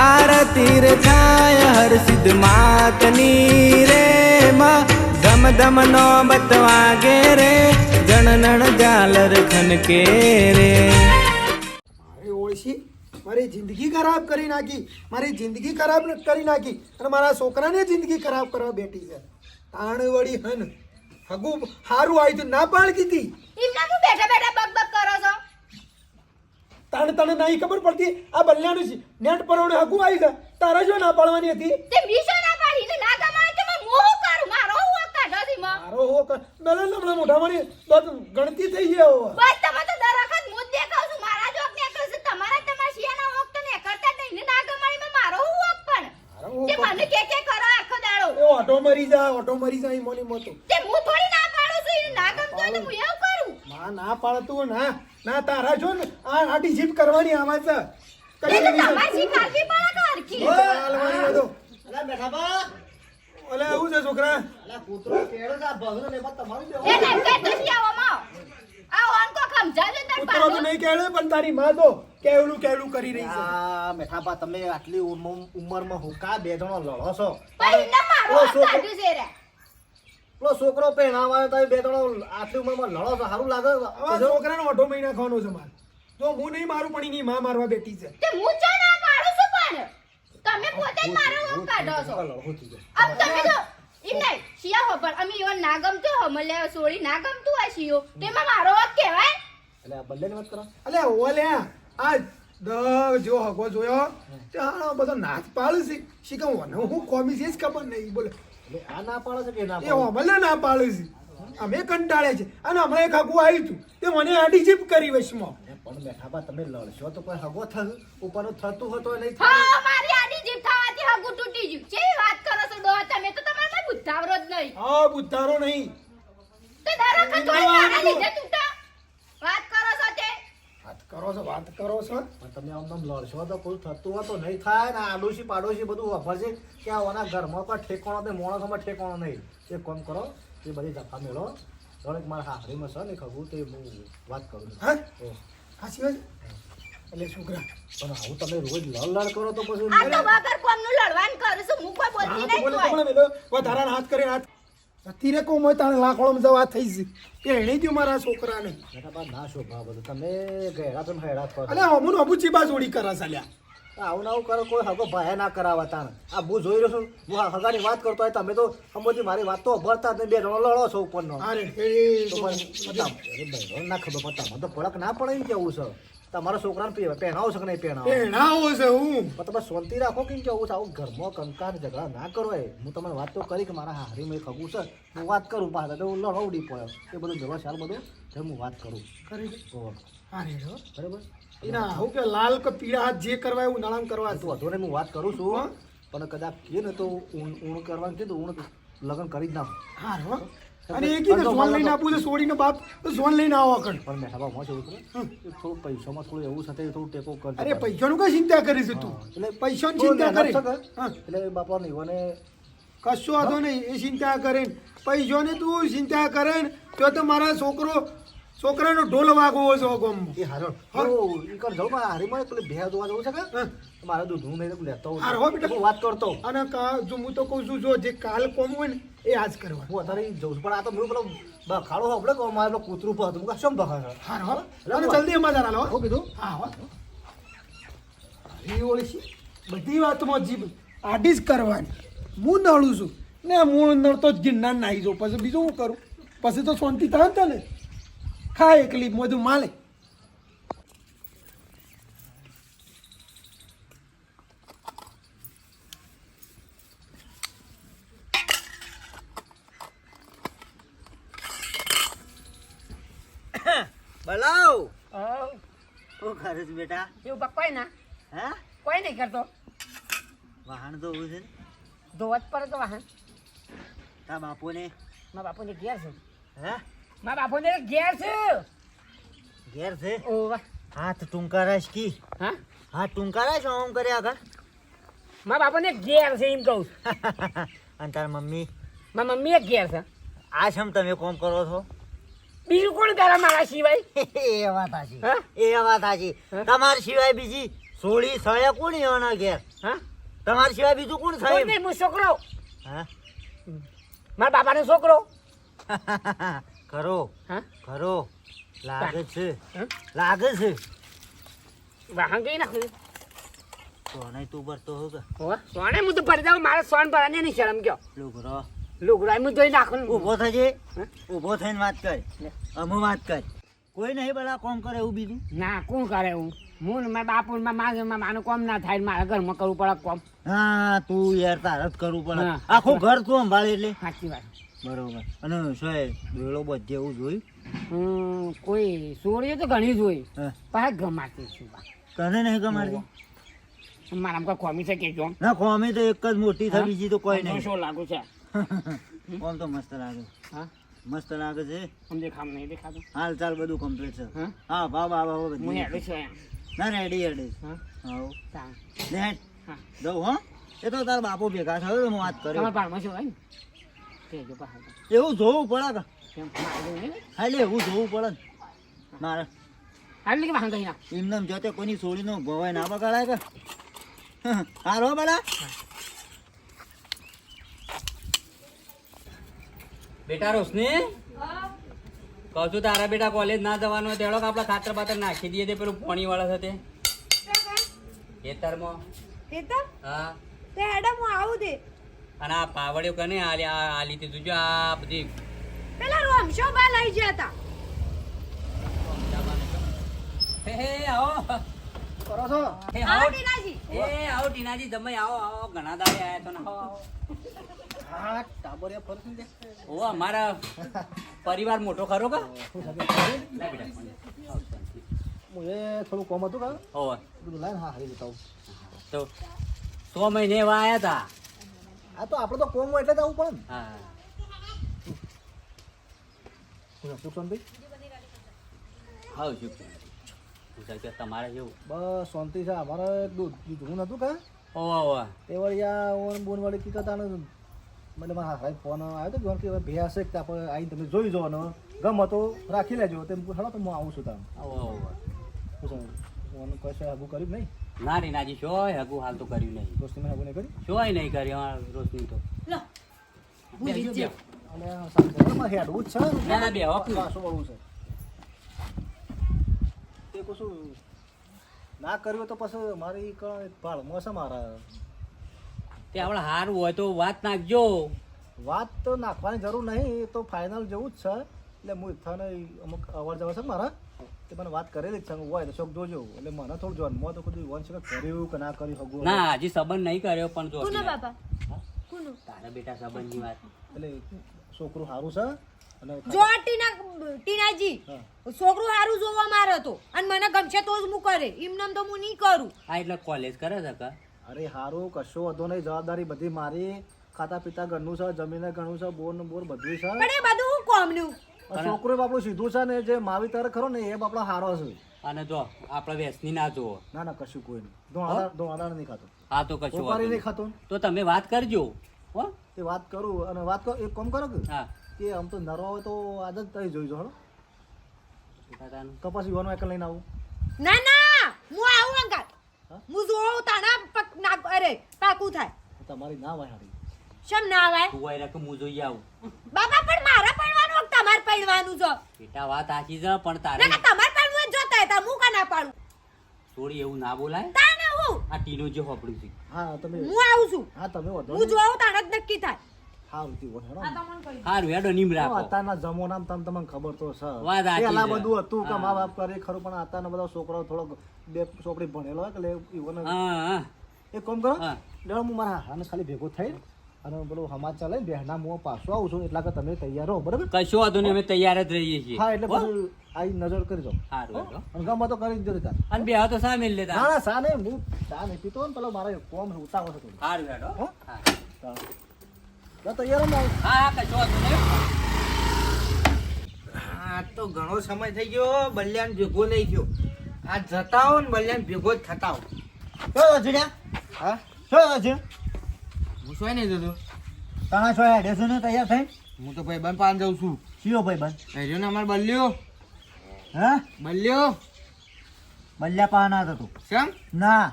આરતી રે થાય હર સિદ્ધ માતની રે માં. ધમ ધમ નો બતવાગે રે જાલર ઝાલર ખનકે રે. મારી ઓળશી મારી જિંદગી ખરાબ કરી નાખી મારી જિંદગી ખરાબ કરી નાખી અને મારા છોકરાને જિંદગી ખરાબ કરવા બેઠી છે. તાણ વળી હન હગુ હારું આવી તું ના પાળ કીધી એમના બેઠા બેઠા બક બક કરો છો? તાણ તાણે નહીં ખબર પડતી આ બલ્યાનું છે નેટ પરવડે હગું આવી ગયા તારા જો ના પાડવાની હતી? તે મીશો ના પાડી. ને ના ગમાય કે હું મોહ કરું? મારો હું વક નથી માં મારો હો ક- મેલે લમણા મોઢા મારી બસ ગણતી થઈ ગઈ હો બસ તમે તો દર વખત હું દેખાવ છું. મારા જોક ને કરશે તમારા તમારા શિયાના વખત ને કરતા નહીં. ને ના ગમાયમાં મારો હું વક પણ? તે મને કે કે કરો આખો દાડો? એ ઓટો મરી જા ઓટો મરી જાય મોલી મોતો તે હું થોડી ના પાડું છું. ના ગમતું તો હું એવું કરું? ના ના પાડતું ના ના તારા જો ને આ આટી જીપ કરવાની આમાં છે. કઈ તો તમારી તો હરખી. એ હાલવાની બધો. અલા બેઠા બા. અલે આવું છે છોકરા? અલા કૂતરો કેળો છે આ ભગનો ને એમાં તમારું દેવો એ નંકે આવો માં આ ઓન કો સમજાવજો તાર કૂતરો તો નહીં કેળે પણ તારી માં તો કેવલું કેવલું કરી રહી છે. આ બેઠા બા તમે આટલી ઉંમ- ઉંમરમાં હુકા બે જણો લડો છો. પણ ના મારો છોકરો- છે રે. પેલો છોકરો પહેણાવા આવ્યો તો બે ત્રણ આટલી ઉંમરમાં લડો તો સારું લાગે. છોકરાનો અઢો મહિના ખાવાનો છે મારે. તો હું નહીં મારું પણ એની માં મારવા બેઠી છે. તે હું ચો ના પાડું છું પણ? તમે પોતે જ મારો વક કાઢો છો. લડો થઈ ગયો. આમ તમે જો એમ નહીં શિયા હો પણ અમે ઈવન ના ગમતું હો મને સોળી ના ગમતું હોય શિયો. તેમાં મારો વક કહેવાય. એટલે આ કરો. ઓલે આ દ જો હગો જોયો ત્યાં બધો નાચ પાડ છે. શીખમ વને હું કોમી છે જ ખબર નહીં. બોલે આ ના પાડે છે કે ના એ પાડે? ના પાડે છે. અમે કંટાળે છે. અને હમણાં એક હગું આવ્યું હતું તે મને આડી જીપ કરી વશમાં. પણ બેઠા તમે લડશો તો કોઈ હગો થયું ઉપર થતું હોય નહીં થાય? હા મારી આડી જીભ થવાથી હગું તૂટી ગયું. છે વાત કરો છો ડોહા? તમે તો તમારે બુદ્ધાવરો જ નહીં. હા બુદ્ધારો નહીં. તો દર વખત થોડી મારા લીધે તૂટા. વાત કરો કરો છો વાત કરો છો? તમે આમ આમ લડશો તો કોઈ થતું હોય તો નહીં થાય ને આડોશી પાડોશી બધું વાપરશે કે આના ઘરમાં પણ ઠેકાણો નહીં માણસોમાં ઠેકાણો નહીં. એક કોમ કરો એ બધી જફા મેળો દરેક મારા હાથરીમાં છે ને ખબર તે હું વાત કરું છું. હા? સાચી વાત? એટલે છોકરા. પણ આવું તમે રોજ લડ લડ કરો તો પછી આ તો વગર કોમનું લડવાન કરું છું હું કોઈ બોલતી નહીં કોઈ વધારાના હાથ કરીને હાથ અત્યારે કો હોય તાણે લાખોળમ જવા થઈ છે. એણે દ્યું મારા છોકરાને. બેટા બા ના શોભા બધું તમે ગયડા તમે હેડા કરો અલે અમુન અમુ ચીબા જોડી કરા ચાલ્યા આવું ના આવું કરો કોઈ હગો ભાયા ના કરાવવા તાણ. આ હું જોઈ રહ્યો છું હું હગાની વાત કરતો હોય તમે તો સમજી મારી વાત તો ભરતા બે જણો લડો છો ઉપરનો. અરે ના ખબર પણ મને તો ફળક ના પડે ને કેવું છે. તમારા છોકરાને પે- પહેરાવો છે કે નહીં પહેરાવો પેણાવો છે હું. પણ તમે શાંતિ રાખો કેમ કેવું છે? આવું ઘરમાં કંકાર ઝઘડા ના કરો એ. હું તમને વાત તો કરી કે મારા હારી મેં ખગું છે. હું વાત કરું પાછા તો હું લડવડી પડે એ બધું વ્યવસ્થા બધું. જે હું વાત કરું. કરી બરાબર? એના હું કે લાલ કે પીળા હાથ જે કરવા એવું નાણાં કરવા તો વધુ હું વાત કરું છું. પણ કદાચ કે ને તો ઊણ ઊણ કરવાનું કીધું ઊણ લગ્ન કરી જ નાખું. હો. અને એ કીધું ઝોન લઈને આપું છે છોડીને બાપ ઝોન લઈને આવો કણ પણ મેં બાપ મોં છે એવું ખબર? થોડું પૈસામાં થોડું એવું સાથે થોડું ટેકો કર અરે પૈસાનું કઈ ચિંતા કરી છે તું એટલે પૈસાની ચિંતા કરી. એટલે બાપા નહીં ઈવોને કશો વાંધો નહીં એ ચિંતા કરે ને પૈસાની તું ચિંતા કરે ને તો તો મારા છોકરો છોકરાનો ઢોલ વાગવો છે ગમ એ હારો હા. ઇકર જાઉં મારા હારીમાં પેલી ભેહ જોવા જવું છે કે? મારા દૂધ હું નહીં લેતો હાર હારો હો બેટા. વાત કરતો અને કા જો હું તો કહું છું જો જે કાલ કોમ હોય ને એ આજ કરવા. હું અત્યારે જઉં છું પણ આ તો મેં પેલો બખાડો હો આપણે કહો મારે કૂતરું પર હતું શું શેમ હારો હો અને જલ્દી એમાં જરા લો હો કીધું? હા હો. એ છે બધી વાતમાં જીભ આડી જ કરવાની. હું નળું છું. ને હું નળતો જ ગિરનાર નાહી જાઉં. પછી બીજું શું કરું? પછી તો શાંતિ થાય ને તને ખા એકલી મોજું માલે. બલાવ. શું કરે છે બેટા? એવું બા ના. હે? કોઈ નહીં કરતો. વાહન ધોવું છે ને? ધોવા જ પડે તો વાહન. તારા બાપુને? મારા બાપુને ઘેર છે. હે? મારા બાપુને ઘેર છે. ઘેર છે? ઓ વાહ. હાથ ટૂંકારાશ કી? હા? હા ટૂંકારાશ આમ કરે આગળ? મારા બાપુને ઘેર છે એમ કહું. અને તાર મમ્મી? મારા મમ્મી એક ઘેર છે. આ છમ તમે કોમ કરો છો? બીજું કોણ કરે મારા સિવાય. એ વાત સાચી હા? એ વાત સાચી તમારા સિવાય બીજી સોળી સળે કોણ એવાના ઘેર? હા? તમારા સિવાય બીજું કોણ નહીં હું છોકરો. હા? મારા બાપાનો છોકરો. ખરો. હા? ખરો. લાગે છે. હા? લાગે છે. વાહન કઈ નાખું સોને તું ભરતો હો સોને હું તો ભરી દઉં મારે સોન ભરાને નહીં શરમ કયો. લુગરો લુગરો હું જોઈ નાખું ઊભો થજે? ઊભો થઈને વાત કર. અમુ વાત કર. કોઈ નહીં બલા કોમ કરે એવું બીજું? ના કોણ કરે હું હું ને મારા બાપુ મારા માનું કોમ ના થાય મારા ઘરમાં કરવું પડે કોમ. હા તું યાર તારત કરવું પડે. આખું ઘર તું સંભાળે એટલે? સાચી વાત. બરોબર. અને શું દોયડો બધે એવું જોયું? કોઈ સોળીઓ તો ઘણી જોઈ. પણ ગમાતી છું તને નહીં ગમાડતી? મારા કોઈ ખોમી છે કે જો? ના ખોમી તો એક જ મોટી થઈ બીજી તો કોઈ નહીં. શું લાગુ છે. કોણ તો મસ્ત લાગે? હા? મસ્ત લાગે છે? આમ દેખામ નહીં દેખાતું. હાલ ચાલ બધું કમ્પ્લીટ છે. હા? ભાવ ભાવ બધું હું હેડું છું ના રેડી હેડી હા? હા. નેટ. હા. એ તો તારા બાપુ ભેગા થયો તો હું વાત તમારા કર્યો છો હોય ને? એવું જોવું પડે કે. ખાલી એવું જોવું પડે ને. મારે. હાલ કે વાહન કઈ એમને જોતે કોઈની સોળીનો ભવાય ના બગાડાય કે. હારો બડા બેટા રોશની? કહું છું તારા બેટા કોલેજ ના જવાનું હોય તેડો કે આપણે ખાતર પાતર નાખી દઈએ તે પેલું પોણી વાળા સાથે ખેતરમાં. ખેતર હા. તે હેડમ હું આવું દે અને આ પાવડિયો કને આલી આ આલી તે જોજો આ બધી. પેલા રોમશો બા લઈ ગયા હતા હે હે આવો. કરો છો? હે આવો. ટીનાજી. એ આવો ટીનાજી તમે આવો આવો ઘણા દાડે આયા તો ને. આવો આવો હા ટાબરિયા ફરતી દે. ઓ અમારા પરિવાર મોટો ખરો કા? હું એ થોડું કોમ હતું કા? હા હારી જતા તો સો મહિને એવા આયા હતા આ તો આપણે તો કોમ એટલે જ પણ પડે ને. હા. શું સુખ શાંતિ હાવ શું તમારે જેવું બસ શાંતિ છે. અમારે દૂધનું નતું કા ઓવા ઓવા. તે વળી આ ઓન બોન વાળી કીધા તા મને મારા હાથે ફોન આવ્યો તો જોન કે હવે ભે હશે કે આપણે આવીને તમે જોઈ ને ગમે તો રાખી લેજો. તેમ હેડો તો હું આવું છું તાર. ઓવા ઓવા. ઓન કશે આગું કર્યું નહીં? ના રે નાજી શોય હગુ હાલ તો કર્યું નહીં. રોશની મને આગું નહીં કર્યું શોય નહીં કર્યું આ રોશની તો. લો. ભૂલી જ અને સાંભળો હેડવું છે ના, ના, બે હોક. પાછું વળવું છે? તે કશું ના કર્યું તો પછી મારી કઈ ભાળમાં છે મારા. તે આપણે હારું હોય તો વાત નાખજો. વાત તો નાખવાની જરૂર નહીં તો ફાઇનલ જેવું જ છે. એટલે હું ઇથાને અમુક અવાર જવા છે મારા તે મને વાત કરેલી જ છે હોય તો શોખ જોજો. એટલે મને થોડું જોવાનું મોં તો કદી વંશ કે કર્યું કે ના કર્યું હગું ના હજી સંબંધ નહીં કર્યો પણ જો કોનો બાપા? કોનો? તારા બેટા સંબંધની વાત. એટલે છોકરું સારું છે અને જો ટીના ટીનાજી છોકરું સારું જોવા મારે તો અને મને ગમશે તો જ હું કરે. એમ નામ તો હું નહીં કરું. હા એટલે કોલેજ કરે છે કા? અરે હારું કશો વધો નહીં જવાબદારી બધી મારી. ખાતા પીતા ઘરનું છે જમીને ઘણું છે બોર ને બોર બધું છે. પણ એ બધું હું કોમનું? છોકરો બાપડો સીધું છે ને જે માવીતર ખરો ને એ બાપડો હારો છે અને જો આપણે વેસની ના જુઓ. ના ના કશું કોઈ નહીં. ધોળાદાર ધોળાદાર નહીં ખાતો. હા તો કશું ઉપારી નહીં. ખાતો. તો તમે વાત કરજો હો? એ વાત કરું અને વાત કરો એક કામ કરો કે હા. કે આમ તો નરો હોય તો આજ જ તઈ જોઈજો હળો. તો યુવાનો એક લઈને આવું. ના ના હું આવું અંકલ હું? જોઉં તાના પક ના અરે પાકું થાય. તમારી ના વાય હારી. શેમ ના આવે તું વાય કે હું જોઈ આવું. બાપા મારા પડવાનું છો? બેટા વાત સાચી છે પણ તારે ના તમારે પડવું જ જોતા હતા હું કા ના પાડું? થોડી એવું ના બોલાય. તાને હું? આ ટીનો જે હોપડું છે. હા તમે હું આવું છું. હા તમે વધો હું જોઉં તાણ જ નક્કી થાય. હેડો આ તમને હારું હેડો નીમ રાખો. અત્યારના જમાનામાં તમને તમને ખબર તો છે. વાત પહેલા બધું હતું કે મા બાપ કરે ખરું પણ અત્યારના બધા છોકરાઓ થોડોક બે ચોપડી ભણેલો ઈવોને હા હા. એક કામ કરો હા. હું મારા હાને ખાલી ભેગો થઈ અને પેલું સમાચાર લઈને બેહના હું પાછો આવું છું એટલા કે તમે તૈયાર હો બરાબર? કશો વાંધો નહીં અમે તૈયાર જ રહીએ છીએ. હા એટલે? પછી આવી નજર કરી દો સારું. અને ગમે તો કરી દીધો તાર. અને બે તો સા મેલ ના લેતા. ના સા નહીં હું ચા નહીં પીતો ને પેલો મારે કોમ છે, ઉતાવળ છે થોડું. હારું હેડો હો? તૈયાર હા હા કશો વાંધો નહીં. આ તો ઘણો સમય થઈ ગયો બલ્યાન ભેગો નહીં થયો. આ જતા હો ને બલ્યાન ભેગો જ થતા હો શું હા? શું શું નહીં જતો તાણા છો હેડે ને તૈયાર થઈ? હું તો ભાઈ બંધ પાન જાઉં છું. શિયો ભાઈ બંધ. રહ્યો ને અમાર બલ્યો હા? બલ્યો બલ્યા પાના હતો તું. શેમ? ના.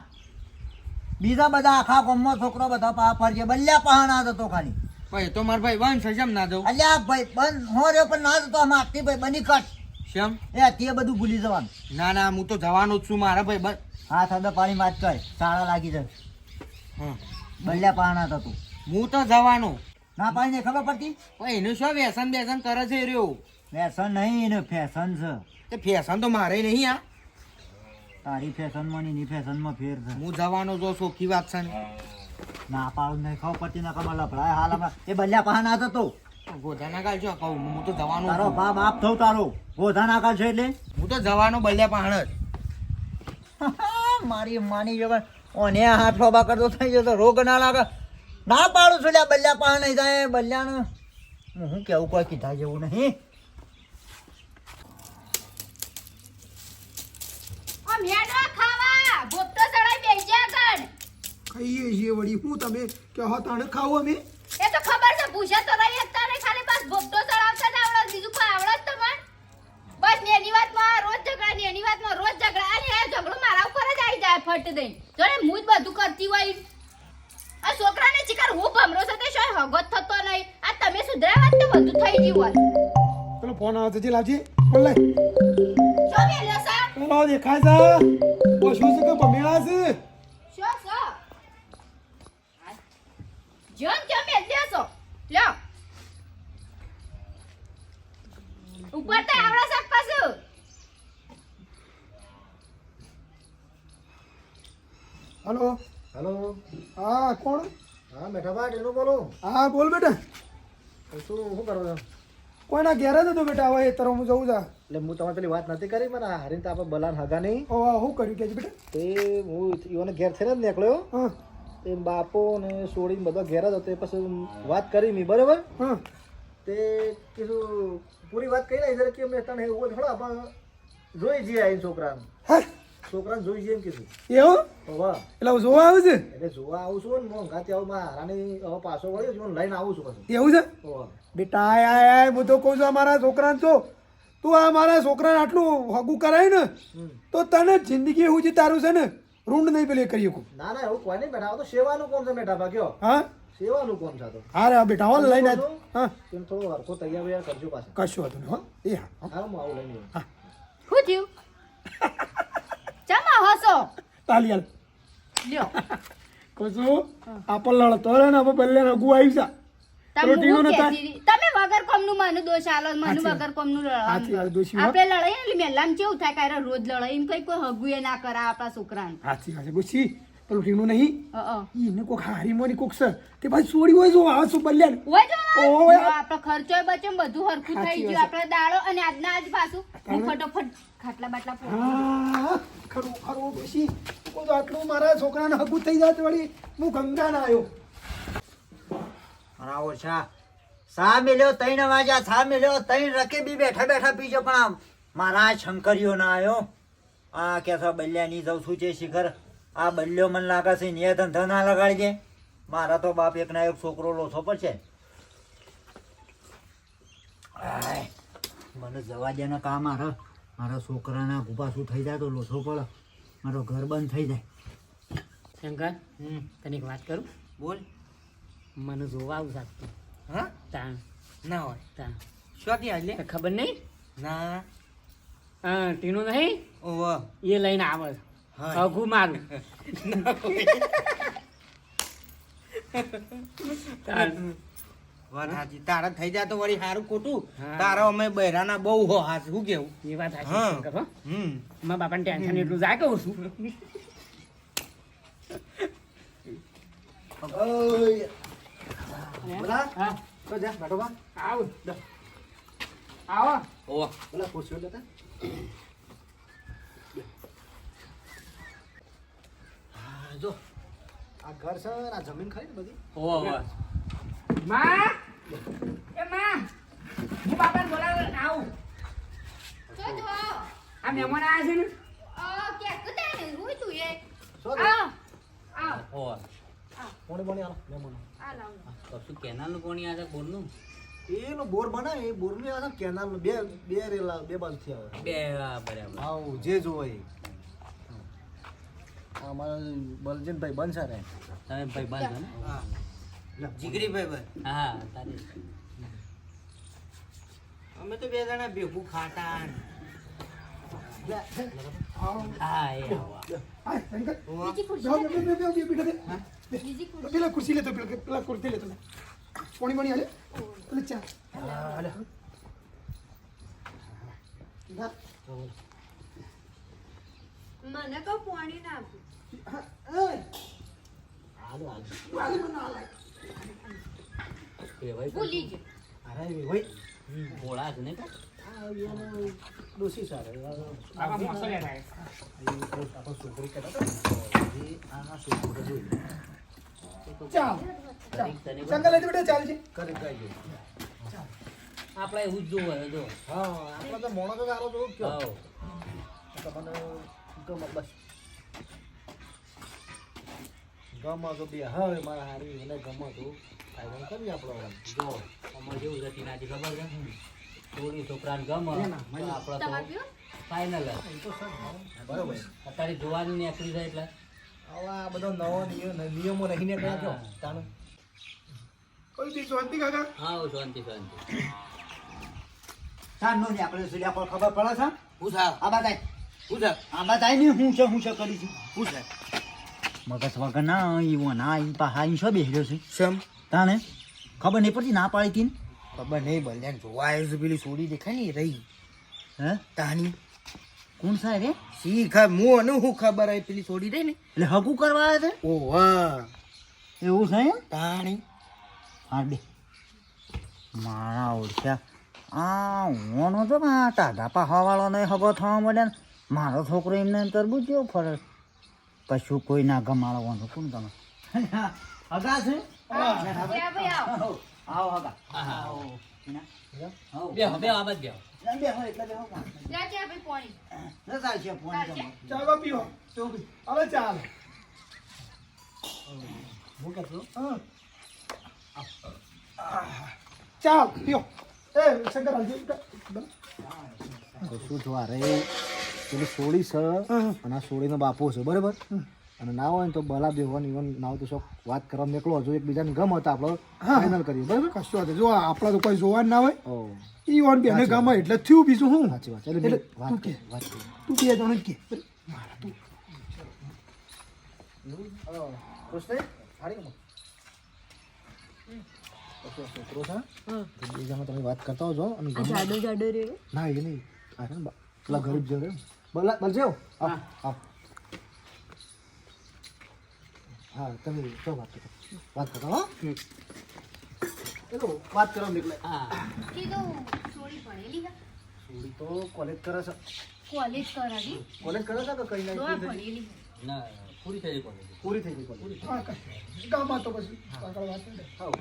બીજા બધા આખા ગામમાં છોકરો બધા પા ફરજે. બલ્યા પા હતો થતો ખાલી. ભાઈ તો માર ભાઈ બંધ શેમ ના દઉં અલ્યા ભાઈ બંધ. હો રહ્યો પણ ના જતો. આમાં આખી ભાઈ બની કટ શેમ? એ તે બધું ભૂલી જવાનું. ના ના હું તો જવાનો જ છું મારા ભાઈ બસ હા અંદર પાણી વાત કર સારા લાગી જાય. હા. બલ્યા પાણા થતું હું તો જવાનો. ના પાણી ખબર પડતી? પણ એનું શું વ્યસન બેસન કરે છે રહ્યો? ફેશન નહીં એનું ફેશન છે. તે ફેશન તો મારે નહીં આ તારી ફેશનમાં ની ફેશનમાં ફેર છે. હું જવાનો જો સોખી વાત છે ને. ના પાડું નહીં ખબર પડતી ના ખબર લફડાય હાલ એ બલ્યા પા ના થતો ગોધાના ગાલ છો કહું હું તો જવાનો તારો બાપ બાપ થયું તારો. ગોધાના કાઢ છે એટલે? હું તો જવાનો બલ્યા પહાણ જ. મારી માની જગર ઓને હાથ ફોબા કરતો થઈ જતો રોગ ના લાગે. ના પાડું છું લ્યા બલ્યા પા નહીં થાય બલ્યાનું. હું શું કેવું કોઈ કીધા જેવું નહીં. તો ખાઈએ છીએ વળી. હું તમે કે હા તાણે ખાવ અમે? એ તો ખબર છે ભૂષા તો રહી હતા ને ખાલી બસ ભોગતો તો ચડાવતા જ આવડે. બીજું કોઈ આવડે જ તમને બસ ને એની વાતમાં રોજ ઝઘડા નેની વાતમાં રોજ ઝઘડા. અને એ ઝઘડો જાય ફટ દઈને જોડે હું જ બધું કરતી હોય. આ છોકરાને ચિકાર હું ભમરો સાથે શોય હગત થતો નહીં. આ તમે સુધરાવા તો બધું થઈ ગયું હોય. પેલો ફોન આવે છે જે લાવજે. બોલ લે શું મેલ્યો સર પેલો દેખાય છે ઓ શું છે કે ભમેળા છે? શું સર જોન કેમ મેલ્યો છો? લ્યો. ઉપર તો આવડા છે પાછું હલો. હલો. હા કોણ? હા મેઠાભાઈ ટીનું બોલો. હા બોલ બેટા. શું શું કરો છો? કોઈના ઘેર જ હતો બેટા હવે એ તરફ હું જઉં જા એટલે હું તમારે પેલી વાત નથી કરી મને હારીને તો આપણે બલાન હગા નહીં. ઓ શું કર્યું કે બેટા. તે હું ઈઓને ઘેર થઈને જ નીકળ્યો. હા. તે બાપો ને છોડીને બધા ઘેર જ હતો એ પછી વાત કરી મેં બરાબર? હા. તે કીધું પૂરી વાત કહી નહીં કે મેં તને એવું થોડા જોઈ જઈએ આવીને છોકરાને. છોકરાને જોઈ જઈએ એમ કીધું એવું? એટલે હું જોવા આવું છું? એટલે જોવા આવું છું ને હું ગાતી આવું મારા હારાની હવે પાછો વળ્યો છું લઈને આવું છું પછી. એવું છે? વાહ. બેટા આય આય આય હું તો કહું છું આ મારા છોકરાને છો. તું આ મારા છોકરાને આટલું હગું કરાય ને તો તને જિંદગી એવું જે તારું છે ને ઋણ નહીં પેલી કરી શકું. ના ના એવું કોઈ નહીં બેઠા આ તો સેવાનું કોણ છે બેઠા ભાગ્યો હા? સેવાનું કોણ છે તો? હા રે બેટા હોલ લઈને આજ. હા. તેમ થોડો હરખો તૈયાર વૈયાર કરજો પાછો. કશું હતું નહીં હો. એ હા હા. હું આવું લઈને હા. શું થયું? ચમા હસો. તાલી હાલ. લ્યો. કોસુ આપણ લડતો રહે ને પહેલે રઘુ આવી જા. તમે વગર કોમનું મને દોષ આલો મને. વગર કોમનું લડવાનું. આપણે લડાઈએ ને મેલામ કેવું થાય કાંઈ રોજ લડાઈ એમ કઈ કોઈ હગુએ ના કરા આપણા છોકરાને. સાચી વાત છે પેલું ટીનું નહીં. એને કોક હારી મોની કોક સર તે ભાઈ સોડી હોય જો આવે શું બલ્યા હોય જો ને? ઓય. જો આપણો ખર્ચોય બચે બધું હરખું થઈ ગયું. આપણે દાડો અને આજના આજ પાછું. હું ફટોફટ ખાટલા બાટલા હા ખરું ખરું પછી તો આટલું મારા છોકરાને હગું થઈ જાત વળી. હું ગંગા ના આવ્યો આવો શા સા મેલ્યો તૈણ વાગ્યા સા મેલ્યો તૈણ રકેબી બેઠા બેઠા પીજો. પણ આમ મારા શંકરીઓ ના આવ્યો આ કે છે બલ્યા ની જઉં છું છે શિખર. આ બલ્યો મને લાગે છે ને ધંધો ના લગાડજે. મારા તો બાપ એકના એક છોકરો લોસો પડશે આય, મને જવા દે ને કા મારા. મારા છોકરાના ગુપાસું થઈ જાય તો લોસો પડે. મારો ઘર બંધ થઈ જાય. શંકર તને એક વાત કરું? બોલ. મને જોવા આવું સાચું હા? તાણ. ના હોય. તાણ. શું થી હાલે ખબર નહીં? ના. હા ટીનું નહીં? ઓવા એ લઈને આવે. હા. મારું. વાત સાચી તારા થઈ જાય તો વળી સારું ખોટું. તારો અમે બૈરાના બહુ હો હા શું કેવું? એ વાત સાચી હા. શંકર, હમ. મારા બાપાને ટેન્શન એટલું. જાય કહું છું. બોલા. હા. તો જા બેઠો બા. આવો. આવો. લેતા હા જો. આ ઘર છે ને આ જમીન ખરી ને બધી. ઓવા ઓવા માં! એ માં! હું બાપાને બોલાવ આવું. શું જો? આ મહેમાન આયા છે ને? ઓ કે કુતા ને હું તું એ. આવો. આવો. ઓવા કોણે બની આલો? મહેમાનો આ લાવ. કશું કેનાલનું કોણી આવે બોરનું? એનો બોર બનાવે એ બોરની આ કેનાલ બે બે રેલા બે બાજુથી આવે. બે બરાબર. આવું જે જોવે એ. અમારા બલજીન ભાઈ બન છે તમે ભાઈ બંધ હો. ને જીગરી ભાઈ ભાઈ હા તારી અમે તો બે જણા ભેગું ખાતા. પેલા ખુરશી લેતો પેલા પેલા ખુરશી લેતો પોણી પાણી હાલે. પેલે ચા. ના. મને કહો પાણી ના આપું હા, એય. વાલી મને ના લાય. એ ભાઈ ભૂલી અરે ભાઈ ભોળા છે ને કા? ડોસી સારે બાપા મોસો લેતા આવ્યા. આપણો છોકરી કહેતા હતા ને, એ આ છોકરો જોઈ ચાલ ચાલ. તને શંકર લેતી બેટા ચાલ છે કરી કાઢી આપણે એવું જ જોવું હોય તો હા આપણે તો મોણો તો સારો જોવું તમને બસ ગમે તો બે હવે મારા હારી એને ગમો તો ફાયદો કરી આપણો જો અમારે જેવું હતી નાજી ખબર છે? થોડી છોકરાને ગમો આપણે તો ફાઇનલ બરોબર. અત્યારે જોવાની નીકળી જાય એટલે. હવે આ બધો નવો નિયમ નિયમો રહીને ગયા છો. તાનું કોઈ દી શાંતિ કાકા? હા શાંતિ શાંતિ. સાંજનો ને આપણે સુલ્યા પર ખબર પડે છે? હું સાહેબ આ બાદ સાહેબ આ બાદ ને હું છે હું છે કરી છું હું છે? મગજ વગર ના એવો ના એ પાહા ઈ શું બેહ્યો છે શેમ? તાણે? ખબર નહીં પડતી ના પાડી તીન ખબર નહીં બલ્યાન જોવા આવ્યો છે પેલી સોડી દેખાય ને રહી. હે? તાની? કોણ સાહેબ રે? સી ખબર હું અને હું ખબર આવી પેલી સોડી રહી ને? એટલે હકુ કરવા આવ્યા છે ઓ વાહ એવું છે તાણી? હા બે. મારા ઓળખ્યા. આ ઓનો તો આ ટાઢા પાહવાવાળો ને હગો થવા મળે મારો છોકરો એમને એમ તરબૂચ જેવો ફરે. કશું કોઈ ના ગમાડવાનું શું ગમે હગા. છે આવો આવો હગા આવો. તમે. ચાલો પીવો હવે ચાલ. હા. ચાલ પીઓ. એ શંકર હાલજે કશું જો અરે પેલી સોળી છે અને આ સોળીનો બાપો છે બરાબર? અને ના હોય ને તો બલા બેહવાની ઇવન ના હોય તો શોખ વાત કરવા નીકળો હજુ એકબીજાને ગમ હતા આપણે ફાઇનલ કરીએ બરાબર? કશું વાત જો આપણા તો કોઈ જોવા ના હોય ઈ ઓન બેને ગમે એટલે થયું બીજું હું સાચી વાત. એટલે એટલે વાત તું કે. તું કે જણ કે. મારા તું છોકરો છે બીજામાં તમે વાત કરતા હોજો અને ના એ નહીં. છે પેલા ગરીબ જેવો રે બલા બલજો હા. હા તમે ચો વાત કરો. વાત કરો હો. ચલો વાત કરો નીકળે હા. કીધું ભણેલી તો કોલેજ કરે છે. કોલેજ કરાવી કોલેજ કરે છે કે કઈ તો ભણેલી ના પૂરી થઈ ગઈ કોલેજ પૂરી થઈ ગઈ કોલેજ કઈ. ગામમાં તો પછી આગળ વાત હા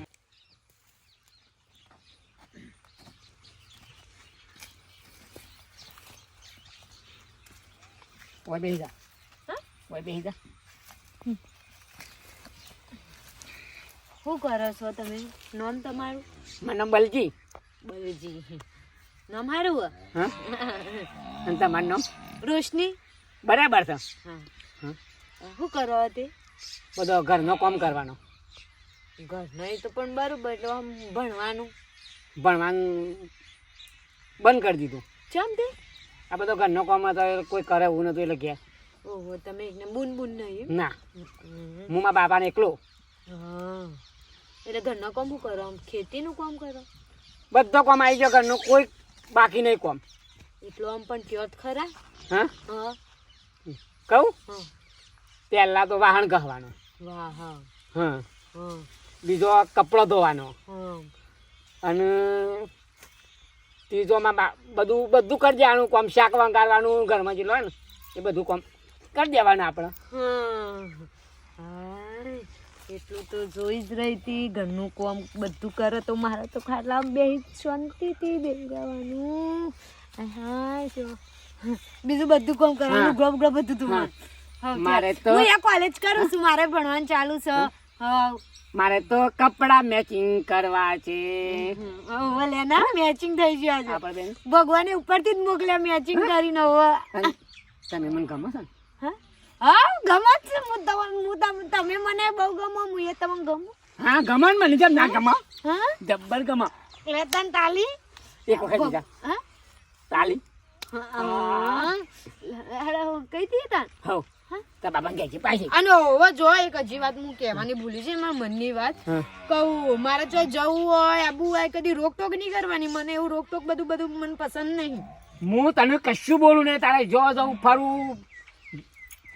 ઓય બેહી જા ઓય બેહી જા શું કરો છો તમે નામ તમારું મારું નામ બલજી બલજી નામ હારું હે? હા અને તમારું નામ રોશની બરાબર છે હા હા. શું કરો તે બધો ઘરનો કામ કરવાનો. ઘરનો એ તો પણ બરાબર એટલે આમ ભણવાનું. ભણવાનું બંધ કરી દીધું. ચમ તે? આ બધો ઘરનો કામ હતો કોઈ કરે એવું નતું એટલે ઘેર. ઓહો તમે એકને બુન બુન નહીં ના? હું મારા બાપાને એકલો. હા. એટલે ઘરનો કામ શું કરો? આમ ખેતીનું કામ કરો? બધો કામ આવી ગયો ઘરનું કોઈ બાકી નહીં કામ. એટલો આમ પણ કયો જ ખરા? હા? હા. કહું? પહેલા તો વાહણ ગહવાનો વાહ હા. હા. હા. બીજો કપડો ધોવાનો. હા. અને ત્રીજોમાં બધું બધું કરી દેવાનું કોમ શાક વંગારવાનું ઘરમાં જેટલો હોય ને એ બધું કોમ કરી દેવાનું આપણે. એટલું તો જોઈ જ રહી હતી. ઘરનું કોમ બધું કરે તો મારે તો ખાટલા બે શાંતિથી બેસી જવાનું. હા જો. બીજું બધું કોમ કરવાનું ગ્રોપ ગ્લોબ બધું તું મારે તો- હું કોલેજ કરું છું. મારે ભણવાનું ચાલુ છે. મારે તો કપડા મેચિંગ કરવા છે. ઓલે ના મેચિંગ થઈ ગયું આજે. આપણે બેન. ભગવાને ઉપરથી જ મોકલ્યા મેચિંગ કરીને હવે તમે મને ગમો છો હા? હા ગમત છે. હું તમને તમે મને બહુ ગમો હું એ તમને ગમું. હા ગમન મને જેમ ના ગમા. હા? જબ્બર ગમા. એટલે તને તાલી? એક વખત બીજા હા? તાલી. હા. કઈ દીધા હવ. તાર બાબા કહે છે પાછી. અને હવે જો એક હજી વાત હું કહેવાની ભૂલી છે મારા મનની વાત. કહું મારે જો જવું હોય આબુ હોય કદી રોકટોક નહીં કરવાની મને એવું રોકટોક બધું બધું મને પસંદ નહીં. હું તને કશું બોલું ને તારે જો જવું ફરવું.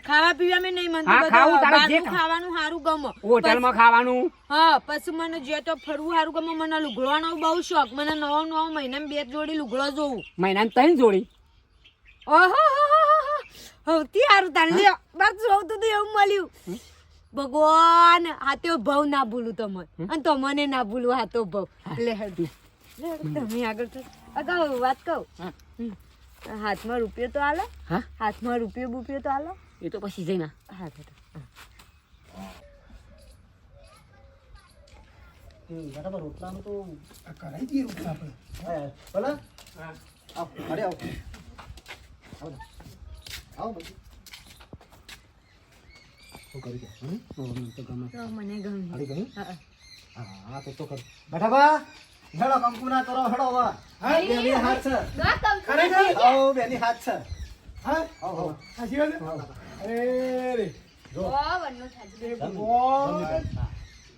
ખાવા પીવામાં નહીં મને ખાવું તારે જે ખાવાનું સારું ગમે. હોટલમાં ખાવાનું. હા પછી મને જે તો ફરવું સારું ગમે મને લુગડવાનો બહુ શોખ. મને નવો નવો મહિનામાં બે જોડી લુગડો જોવું. મહિનાને ત્રણ જોડી. ઓહો સૌથી સારું તારે લ્યો. બસ સૌથી તો એવું મળ્યું. ભગવાન આ તો ભાવ ના ભૂલું તમને અને તમને ના ભૂલું આ તો ભાવ. લે હેડ. તમે આગળ થો. અગાઉ વાત કહું? હાથમાં રૂપિયો તો હાલો હાથમાં રૂપિયો બુપિયો તો હાલો એ તો પછી જઈને. હા બેટા. રોટલાનું તો કરાવી દઈએ રોટલા આપણે. ભલે? અરે આવ આવ ભાઈ શું કરી ગયા? હમ? તો મને ગઈ હા. હા. તો તો કર. બેઠા બા. હેડો કંકુ કરો હેડો હવે. હા બેની હાથ છે. ગા તમ ખરેખર આવો બેની હાથ છે. હા આવ આવ સાચી વાત અરે રે વાહ, વનનું થાજી. એ ભગવાન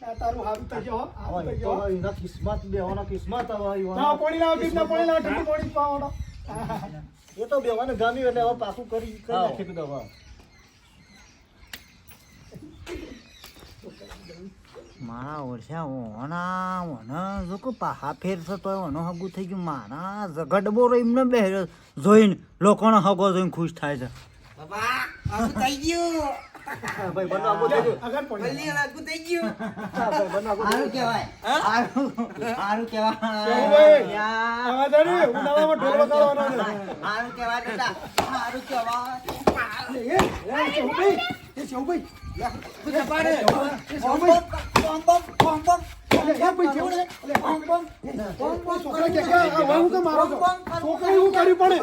આ તારું હારું થઈ ગયો હારું થઈ ગયો એના કિસ્મત બેવાનો કિસ્મત હવે ના પોણી લાવો બીજના પોણી લાવો ઠંડુ પોણી પાવાનો. એ તો બેવાને ગમ્યું એટલે હવે પાકું કરી કરી. નાખી દીધું હવે મારા ઓરસા ઓના ઓના જો કે પાહા ફેરશે તો ઓનો હગું થઈ ગયું. મારા ઝઘડબો રો એમને બેહર્યો. જોઈને લોકોનો હગો જોઈને ખુશ થાય છે. હા, ભાઈ બંને આગળ થઈ ગયું. આગળ પોણી હા, ભાઈ બંને થઈ સારું ગયું. કહેવાય. સારું કેવું કહેવાય. ભાઈ? યાર, આવા દે ને ઉનાળામાં ઢોલ વગાડવાનો છે. સારું કહેવાય બેટા. સારું કહેવાય. એ, એ, શેવુભાઈ, એ લે, તું એ શેવુભાઈ, બમ બમ બમ બમ અલે, ભાઈ બમ, બમ. બમ, બમ, છોકરા કે કે આ વાહુ કેમ મારો છો? છોકરા એવું કર્યું પડે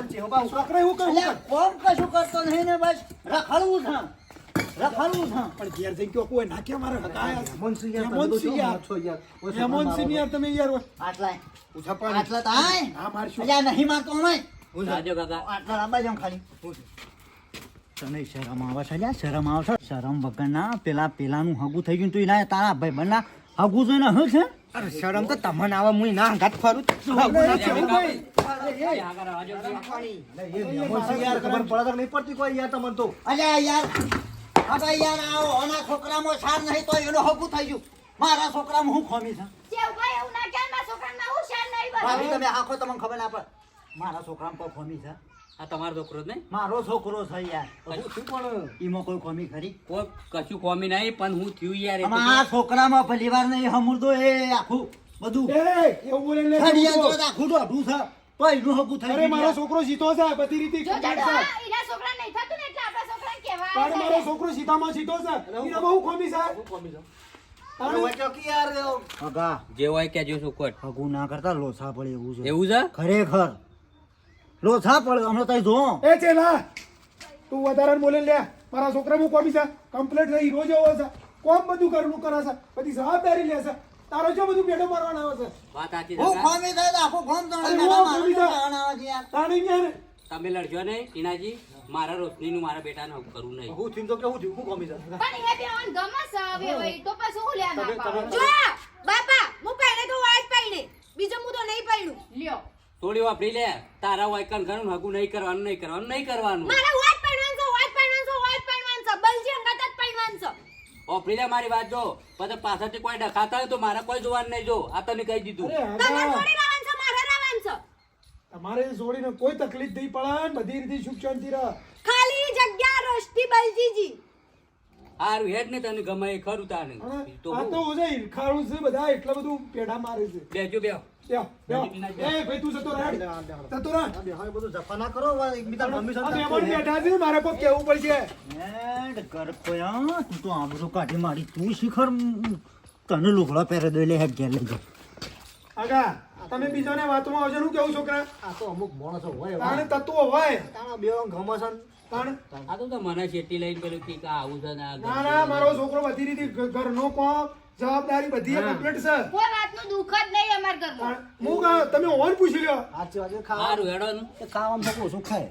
છોકરા એવું કર્યું કશું કરતો નહીં ને બસ રખડવું છે. રખડવું છે. પણ ઘેર જઈને કયો કોઈ નાખ્યા મારે? હટાયા હેમંતસિંહ યાર, હેમંતસિંહ યાર. છો યાર? હેમંતસિંહ યાર તમે યાર આટલા ઉછા પાણી. આટલા તો હા મારશું. અલ્યા નહીં મારતો અમે. રાજો કાકા. આટલા લાંબા જાઉં ખાલી. તને શરમ આવશે શરમ આવે છે? શરમ વગરના પેલા પેલાનું હગું થઈ ગયું તું એના તારા ભાઈ બના હગું જોઈને હું છે? અરે શરમ તો તમને આવે હું ના ઘાટ ફરું. ખબર પડે નહીં પડતી કોઈ યાર તમને તો. અલ્યા યાર હવે યાર આવો આના છોકરામાં સાર નહીં તો એનો હગું થઈ ગયું. મારા છોકરામાં હું ખોમી છે? શેવભાઈ એવું ના કહે, મારા છોકરાને હું શેર નહીં બને. ભાભી તમે આખો તમને ખબર ના પડે. મારા છોકરામાં કોઈ ખોમી છે? આ તમારો છોકરો જ નહીં? મારો છોકરો છે યાર. શું પણ એમાં કોઈ કોમી ખરી? કોઈ કશું કોમી નહીં પણ હું થયું યાર આ છોકરામાં પહેલી વાર નહીં હમુરદો એ આખું બધું એ, એવું બોલે લે ખડિયા છોકરો. જો આખું દોઢું છે. તો એનું હગું થઈ મારો છોકરો સીધો છે બધી રીતે છોકરા નહીં થતું ને એટલે કહેવાય મારો છોકરો સીધામાં સીધો છે. એના બહુ ખોમી છે. કોમી છે? તાણે ઓય ચોકી યાર, એવો. હગા જે હોય કે જો સુખવટ હગું ના કરતા લોસા પડે એવું છે. એવું છે? ખરેખર. લોસા પડે હમણાં તઈ જો. એ ચેલા તું વધારે બોલે લે. મારા છોકરા કોમી છે. કમ્પ્લેટ જેવો છે. કોમ બધું કરવું કરે છે. બધી જવાબદારી લે છે. તારો જો બધું પેટો મારવાના આવે છે. વાત સાચી હું. થાય આખું હું ખોમી છે યાર. તાણી તમે લડજો નહીં ટીનાજી મારા રોશનીનું મારા બેટા ને કરવું નહીં હું થયું તો કેવું થયું? હું કોમી છે? પણ એ બે ઓન ગમસ આવે હોય તો પછી હું લ્યા ના જો, બાપા, હું પહેલે તો વાત પહેલે. બીજો હું તો નહીં પહેલું. લ્યો. થોડી વાપરી લે તારા વાયકન ઘણું હગું નહીં કરવાનું નહીં કરવાનું નહીં કરવાનું મારા વાત પહેરવાનું છે, વાત પહેરવાનું છે, વાત પહેરવાનું છે. બલજી અંગાત જ પહેરવાનું છે. ઓફરી લે મારી વાત જો પછી પાછળથી કોઈ ડખાતા હોય તો મારા કોઈ જોવાનું નહીં જો આ તને કહી દીધું અરે તમારે આગા, થોડી રહેવાનું છે, મારે રહેવાનું છે. તમારે જોડીને કોઈ તકલીફ નહીં પડે ને બધી રીતે સુખ શાંતિ રહે. ખાલી જગ્યા રોષ્ટી બલજીજી. હારું હેડ ને તને ગમે એ ખરું તાને તો આ તો હું. છે છે બધા એટલા બધું પેઢા મારે છે. બેજો બેહો. લ્યો. એ ભાઈ તું જતો રહે. જતો રહે. હવે બધું જફા ના કરો એકબીજા ગમી આ છે બેઠા છે મારે કોઈ કેવું પડશે. એડ કર કોયા, તું તો આબરો કાઢી મારી. તું શિખર તને લુગડા પહેરે દે લે હેડ ઘેર લઈ જા. આગા. તમે બીજાને વાતમાં આવજો શું કેવું છોકરા? આ તો અમુક માણસો હોય. તાણે તત્વો હોય. તાણે બે ગમસન તાણ આ તો મને શેટી લઈને પેલું કે આવું છે ને ના ના મારો છોકરો બધી રીતે ઘરનો કોમ જવાબદારી બધી કમ્પ્લીટ છે. કોઈ વાતનું દુઃખ જ નહીં અમારા ઘરમાં. હું તમે ઓન પૂછી લ્યો. સાચી વાત છે હેડો ને ખાવામાં ઓછું ખાય.